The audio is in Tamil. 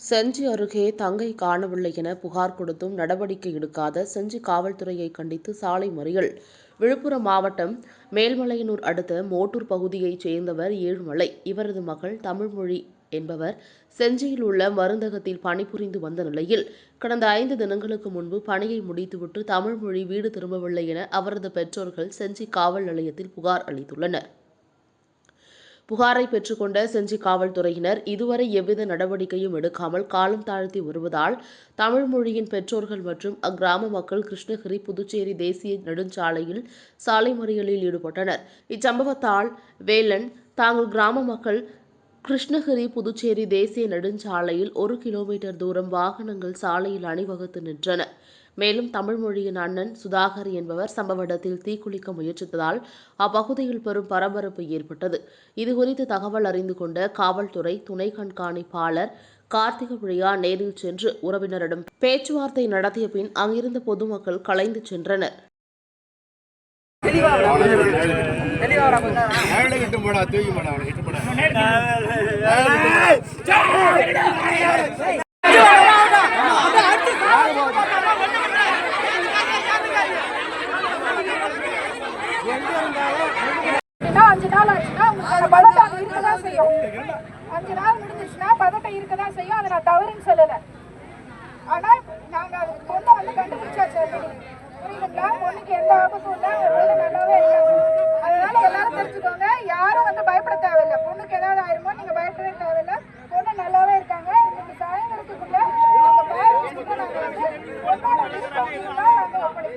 செஞ்சி அருகே தங்கை காணவில்லை என புகார் கொடுத்தும் நடவடிக்கை எடுக்காத செஞ்சி காவல்துறையை கண்டித்து சாலை மறியல். விழுப்புரம் மாவட்டம் மேல்மலையனூர் அடுத்த மோட்டூர் பகுதியைச் சேர்ந்தவர் ஏழுமலை. இவரது மகள் தமிழ்மொழி என்பவர் செஞ்சியில் உள்ள மருந்தகத்தில் பணிபுரிந்து வந்த நிலையில் கடந்த ஐந்து தினங்களுக்கு முன்பு பணியை முடித்துவிட்டு தமிழ்மொழி வீடு திரும்பவில்லை என அவரது பெற்றோர்கள் செஞ்சி காவல் நிலையத்தில் புகார் அளித்துள்ளனர். புகாரை பெற்றுக்கொண்ட செஞ்சி காவல்துறையினர் இதுவரை எவ்வித நடவடிக்கையும் எடுக்காமல் காலம் தாழ்த்தி வருவதால் தமிழ்மொழியின் பெற்றோர்கள் மற்றும் அக்கிராம மக்கள் கிருஷ்ணகிரி புதுச்சேரி தேசிய நெடுஞ்சாலையில் சாலை மறியலில் ஈடுபட்டனர். இச்சம்பவத்தால் வேலன் தாங்கள் கிராம மக்கள் கிருஷ்ணகிரி புதுச்சேரி தேசிய நெடுஞ்சாலையில் ஒரு கிலோமீட்டர் தூரம் வாகனங்கள் சாலையில் அணிவகுத்து நின்றன. மேலும் தமிழ்மொழியின் அண்ணன் சுதாகர் என்பவர் சம்பவ இடத்தில் தீக்குளிக்க முயற்சித்ததால் அப்பகுதியில் பெரும் பரபரப்பு ஏற்பட்டது. இதுகுறித்து தகவல் அறிந்து கொண்ட காவல்துறை துணை கண்காணிப்பாளர் கார்த்திக பிரியா நேரில் சென்று உறவினரிடம் பேச்சுவார்த்தை நடத்திய பின் அங்கிருந்த பொதுமக்கள் கலைந்து சென்றனர். அஞ்சு நாள் ஆச்சுன்னா உங்களோட பதட்டம் அங்க இருக்கதான் செய்யும். அஞ்சு நாள் முடிஞ்சிச்சுன்னா பதட்டம் இருக்கதான் செய்யும். அதை நான் தவறுன்னு சொல்லல. ஆனா நாங்க அது பொண்ணை வந்து கண்டுபிடிச்சாச்சு. புரியுதுங்களா? பொண்ணுக்கு எந்த ஆபத்தும் இல்லை.